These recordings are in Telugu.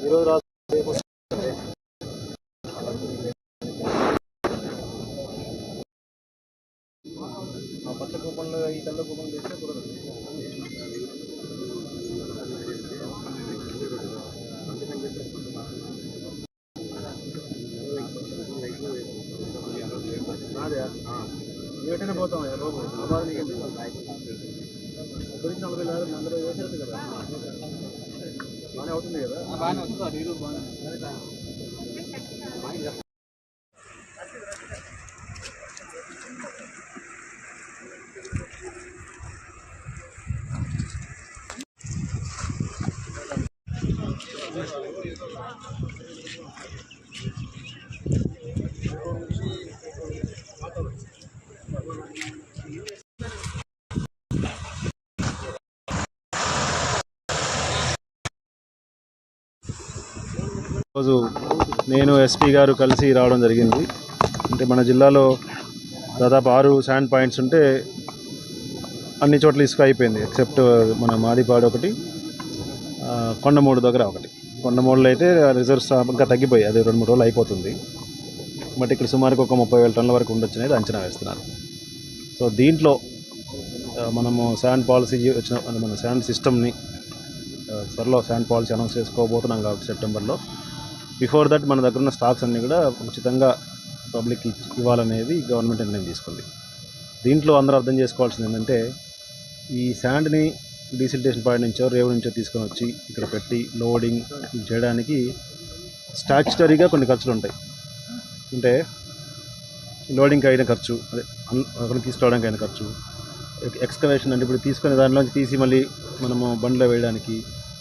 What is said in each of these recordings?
ఈరోజు రాత్రి ఆ పచ్చ కూపన్లు ఈ తెల్ల కూపన్లు తెస్తే కుదరదు అదే ఏటైనా పోతాం బాబు అబ్బాయి గురించి నలభై వేలు అందరూ వేసేది కదా. బాగానే అవుతుంది కదా బాగానే అవుతుంది అది ఈరోజు బాగానే రోజు నేను ఎస్పీ గారు కలిసి రావడం జరిగింది. అంటే మన జిల్లాలో దాదాపు ఆరు శాండ్ పాయింట్స్ ఉంటే అన్ని చోట్ల ఇసుక అయిపోయింది ఎక్సెప్ట్ మన మాదిపాడు ఒకటి కొండమూడు దగ్గర ఒకటి. కొండమూడులో అయితే రిజర్వ్స్ ఇంకా తగ్గిపోయాయి అది రెండు మూడు రోజులు అయిపోతుంది. బట్ ఇక్కడ సుమారుకు ఒక ముప్పై వేల టన్నుల వరకు ఉండొచ్చు అనేది అంచనా వేస్తున్నారు. సో దీంట్లో మనము శాండ్ పాలసీ వచ్చిన మన శాండ్ సిస్టమ్ని త్వరలో శాండ్ పాలసీ అనౌన్స్ చేసుకోబోతున్నాం కాబట్టి సెప్టెంబర్లో. బిఫోర్ దట్ మన దగ్గర ఉన్న స్టాక్స్ అన్నీ కూడా ఉచితంగా పబ్లిక్ ఇవ్వాలనేది గవర్నమెంట్ నిర్ణయం తీసుకుంది. దీంట్లో అందరూ అర్థం చేసుకోవాల్సింది ఏంటంటే ఈ శాండ్ని డీసిల్టేషన్ పాయింట్ నుంచో రేవు నుంచో తీసుకొని వచ్చి ఇక్కడ పెట్టి లోడింగ్ చేయడానికి స్టాచ్యుటరీగా కొన్ని ఖర్చులు ఉంటాయి. అంటే లోడింగ్కి అయిన ఖర్చు అదే అక్కడ తీసుకురావడానికి అయిన ఖర్చు ఎక్స్కవేషన్ అంటే ఇప్పుడు తీసుకునే దానిలోంచి తీసి మళ్ళీ మనము బండిలో వేయడానికి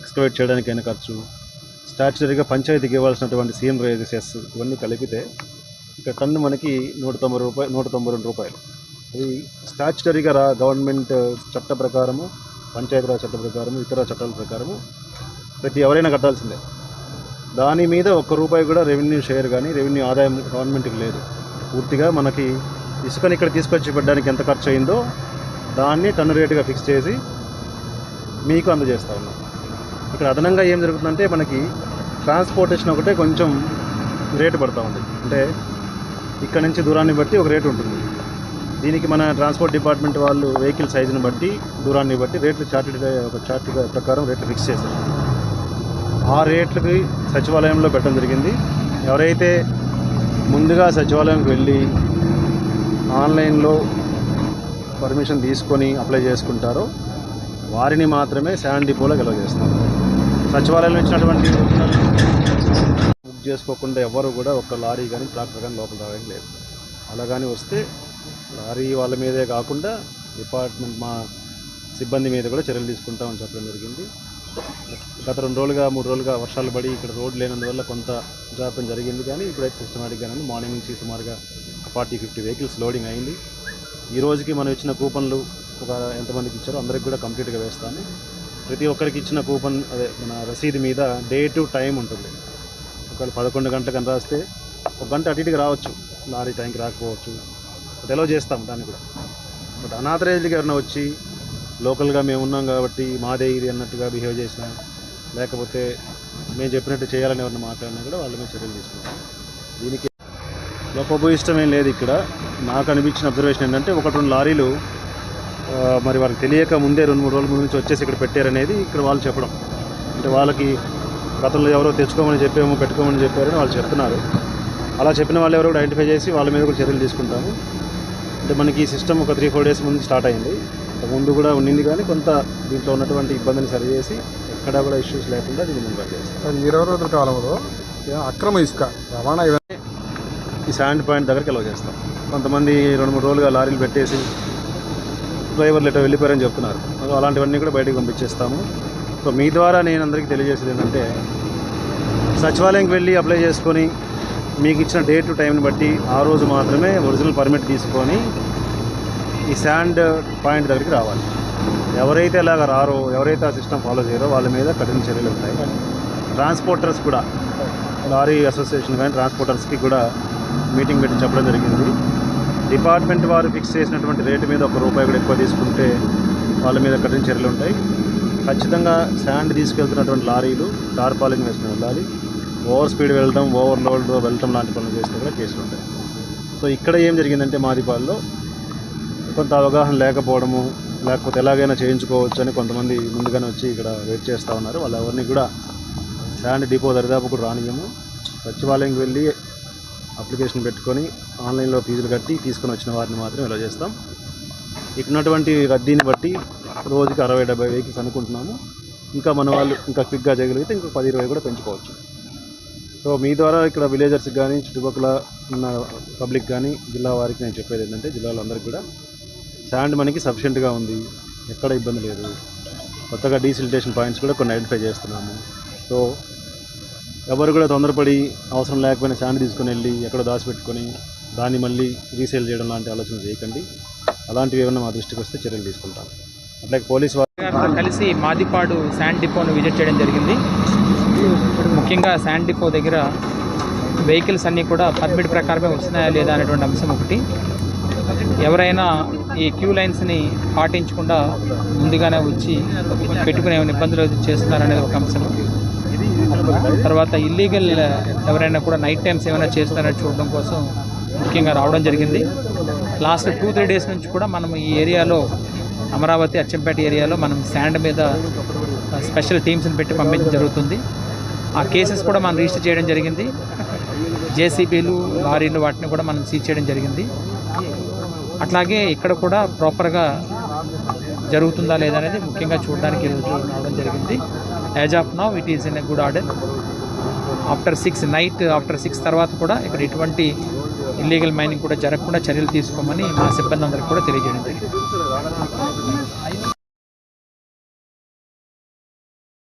ఎక్స్కవేట్ చేయడానికి అయిన ఖర్చు స్టాచ్యుటరీగా పంచాయతీకి ఇవ్వాల్సినటువంటి సీఎం రైజెస్ ఇవన్నీ కలిపితే ఇక టన్ను మనకి నూట తొంభై రూపాయలు నూట తొంభై రెండు రూపాయలు. అది స్టాచ్యుటరీగా రా గవర్నమెంట్ చట్ట ప్రకారము పంచాయతీరాజ్ చట్ట ప్రకారము ఇతర చట్టాల ప్రకారము ప్రతి ఎవరైనా కట్టాల్సిందే. దాని మీద ఒక్క రూపాయి కూడా రెవెన్యూ షేర్ కానీ రెవెన్యూ ఆదాయం గవర్నమెంట్కి లేదు. పూర్తిగా మనకి ఇసుకని ఇక్కడ తీసుకొచ్చి పెట్టడానికి ఎంత ఖర్చు అయిందో దాన్ని టన్ను రేటుగా ఫిక్స్ చేసి మీకు అందజేస్తా ఉన్నాం. ఇక్కడ అదనంగా ఏం జరుగుతుందంటే మనకి ట్రాన్స్పోర్టేషన్ ఒకటే కొంచెం రేటు పడుతూ ఉంది. అంటే ఇక్కడ నుంచి దూరాన్ని బట్టి ఒక రేటు ఉంటుంది. దీనికి మన ట్రాన్స్పోర్ట్ డిపార్ట్మెంట్ వాళ్ళు వెహికల్ సైజుని బట్టి దూరాన్ని బట్టి రేట్లు చార్ట్ ఒక చార్ట్ ప్రకారం రేట్లు ఫిక్స్ చేశారు. ఆ రేట్లకి సచివాలయంలో పెట్టడం జరిగింది. ఎవరైతే ముందుగా సచివాలయంకి వెళ్ళి ఆన్లైన్లో పర్మిషన్ తీసుకొని అప్లై చేసుకుంటారో వారిని మాత్రమే శాండ్ డిపోలో గెలవ చేస్తారు. సచివాలయంలో ఇచ్చినటువంటి బుక్ చేసుకోకుండా ఎవరు కూడా ఒక లారీ కానీ ట్రాక్టర్ కానీ లోపల రావడం లేదు. అలా కానీ వస్తే లారీ వాళ్ళ మీదే కాకుండా డిపార్ట్మెంట్ మా సిబ్బంది మీద కూడా చర్యలు తీసుకుంటామని చెప్పడం జరిగింది. గత రెండు రోజులుగా మూడు రోజులుగా వర్షాలు పడి ఇక్కడ రోడ్ లేనందువల్ల కొంత జాప్యం జరిగింది కానీ ఇప్పుడైతే కానీ మార్నింగ్ నుంచి సుమారుగా ఫార్టీ ఫిఫ్టీ వెహికల్స్ లోడింగ్ అయింది. ఈ రోజుకి మనం ఇచ్చిన కూపన్లు ఒక ఎంతమందికి ఇచ్చారో అందరికి కూడా కంప్లీట్గా వేస్తాను ప్రతి ఒక్కరికి ఇచ్చిన కూపన్ అదే మన రసీదు మీద డే టు టైం ఉంటుంది. ఒకవేళ పదకొండు గంటలకు రాస్తే ఒక గంట అటు ఇటుకి రావచ్చు. లారీ టైంకి రాకపోవచ్చు. బట్ చేస్తాం దాన్ని కూడా. బట్ అనాథరైజ్డ్గా ఎవరైనా వచ్చి లోకల్గా మేము ఉన్నాం కాబట్టి మాదే ఇది అన్నట్టుగా బిహేవ్ చేసిన లేకపోతే మేము చెప్పినట్టు చేయాలని ఎవరైనా మాట్లాడినా కూడా వాళ్ళ మీద చర్యలు తీసుకుంటాం. దీనికి లోపభూయిష్టం ఏం లేదు ఇక్కడ. నాకు అనిపించిన అబ్జర్వేషన్ ఏంటంటే ఒకటి రెండు లారీలు మరి వాళ్ళకి తెలియక ముందే రెండు మూడు రోజుల ముందు నుంచి వచ్చేసి ఇక్కడ పెట్టారనేది ఇక్కడ వాళ్ళు చెప్పడం. అంటే వాళ్ళకి గతంలో ఎవరో తెచ్చుకోమని చెప్పాము పెట్టుకోమని చెప్పారని వాళ్ళు చెప్తున్నారు. అలా చెప్పిన వాళ్ళు ఎవరో కూడా ఐడెంటిఫై చేసి వాళ్ళ మీద కూడా చర్యలు తీసుకుంటాము. అంటే మనకి ఈ సిస్టమ్ ఒక త్రీ ఫోర్ డేస్ ముందు స్టార్ట్ అయింది. ముందు కూడా ఉండింది కానీ కొంత దీంట్లో ఉన్నటువంటి ఇబ్బందిని సరిచేసి ఎక్కడా కూడా ఇష్యూస్ లేకుండా దీన్ని ముందు చేస్తాం. సార్ ఇరవై రోజుల కాలంలో అక్రమ ఇసుక రవాణా ఇవన్నీ ఈ శాండ్ పాయింట్ దగ్గరికి ఎలా చేస్తాం. కొంతమంది రెండు మూడు రోజులుగా లారీలు పెట్టేసి డ్రైవర్లు ఇట్లా వెళ్ళిపోయారని చెప్తున్నారు. సో అలాంటివన్నీ కూడా బయటకు పంపించేస్తాము. సో మీ ద్వారా నేను అందరికీ తెలియజేసేది ఏంటంటే సచివాలయంకి వెళ్ళి అప్లై చేసుకొని మీకు ఇచ్చిన డేట్ టు టైంని బట్టి ఆ రోజు మాత్రమే ఒరిజినల్ పర్మిట్ తీసుకొని ఈ శాండ్ పాయింట్ దగ్గరికి రావాలి. ఎవరైతే ఇలాగ రారో ఎవరైతే ఆ సిస్టమ్ ఫాలో చేయరో వాళ్ళ మీద కఠిన చర్యలు ఉంటాయి. ట్రాన్స్పోర్టర్స్ కూడా లారీ అసోసియేషన్ కానీ ట్రాన్స్పోర్టర్స్కి కూడా మీటింగ్ పెట్టి చెప్పడం జరిగింది. డిపార్ట్మెంట్ వారు ఫిక్స్ చేసినటువంటి రేటు మీద ఒక రూపాయి కూడా ఎక్కువ తీసుకుంటే వాళ్ళ మీద కఠిన చర్యలు ఉంటాయి. ఖచ్చితంగా శాండ్ తీసుకెళ్తున్నటువంటి లారీలు టార్పాలింగ్ వేసుకుని వెళ్ళాలి. ఓవర్ స్పీడ్ వెళ్ళడం ఓవర్ లోడ్ వెళ్ళడం లాంటి పనులు చేస్తే కూడా కేసులు ఉంటాయి. సో ఇక్కడ ఏం జరిగిందంటే మాదిపాల్లో కొంత అవగాహన లేకపోవడము లేకపోతే ఎలాగైనా చేయించుకోవచ్చు అని కొంతమంది ముందుగానే వచ్చి ఇక్కడ వెయిట్ చేస్తూ ఉన్నారు. వాళ్ళు ఎవరిని కూడా శాండ్ డిపో దరిదాపు కూడా రానియము. సచివాలయంకి వెళ్ళి అప్లికేషన్ పెట్టుకొని ఆన్లైన్లో ఫీజులు కట్టి తీసుకొని వచ్చిన వారిని మాత్రం ఇలా చేస్తాం. ఇక్కడ ఉన్నటువంటి రద్దీని బట్టి రోజుకి అరవై డెబ్బై వెహికల్స్ అనుకుంటున్నాము ఇంకా మన వాళ్ళు ఇంకా క్విక్గా చేయగలిగితే ఇంకా పది ఇరవై కూడా పెంచుకోవచ్చు. సో మీ ద్వారా ఇక్కడ విలేజర్స్కి కానీ చుట్టుపక్కల ఉన్న పబ్లిక్ కానీ జిల్లా వారికి నేను చెప్పేది ఏంటంటే జిల్లాలో అందరికీ కూడా శాండ్ మనకి సఫిషియెంట్గా ఉంది. ఎక్కడ ఇబ్బంది లేదు. కొత్తగా డీసిలిటేషన్ పాయింట్స్ కూడా కొన్ని ఐడెంటిఫై చేస్తున్నాము. సో ఎవరు కూడా తొందరపడి అవసరం లేకపోయినా శాండ్ తీసుకుని వెళ్ళి ఎక్కడో దాచిపెట్టుకొని దాన్ని మళ్ళీ రీసేల్ చేయడం లాంటి ఆలోచన చేయకండి. అలాంటివి ఏమైనా మా దృష్టికి వస్తే చర్యలు తీసుకుంటాం. అట్లాగే పోలీస్ వారు కలిసి మాదిపాడు శాండ్ డిపోను విజిట్ చేయడం జరిగింది. ముఖ్యంగా శాండ్ డిపో దగ్గర వెహికల్స్ అన్నీ కూడా పర్మిట్ ప్రకారమే వస్తున్నాయా లేదా అనేటువంటి అంశం ఒకటి. ఎవరైనా ఈ క్యూ లైన్స్ని పాటించకుండా ముందుగానే వచ్చి పెట్టుకునే ఏమైనా ఇబ్బందులు చేస్తున్నారనేది ఒక అంశం. తర్వాత ఇల్లీగల్ ఎవరైనా కూడా నైట్ టైమ్స్ ఏమైనా చేస్తున్నారని చూడడం కోసం ముఖ్యంగా రావడం జరిగింది. లాస్ట్ టూ త్రీ డేస్ నుంచి కూడా మనం ఈ ఏరియాలో అమరావతి అచ్చంపేట ఏరియాలో మనం శాండ్ మీద స్పెషల్ టీమ్స్ని పెట్టి పంపించడం జరుగుతుంది. ఆ కేసెస్ కూడా మనం రిజిస్టర్ చేయడం జరిగింది. జేసీబీలు లారీలు వాటిని కూడా మనం సీజ్ చేయడం జరిగింది. అట్లాగే ఇక్కడ కూడా ప్రాపర్గా జరుగుతుందా లేదా అనేది ముఖ్యంగా చూడడానికి ఈరోజు రావడం జరిగింది. As of now it is in a good order after six night after six తర్వాత కూడా ఇక్కడ ఎటువంటి ఇల్లీగల్ మైనింగ్ కూడా జరగకుండా చర్యలు తీసుకోమని మా సిబ్బంది అందరికీ కూడా తెలియజేయడం జరిగింది.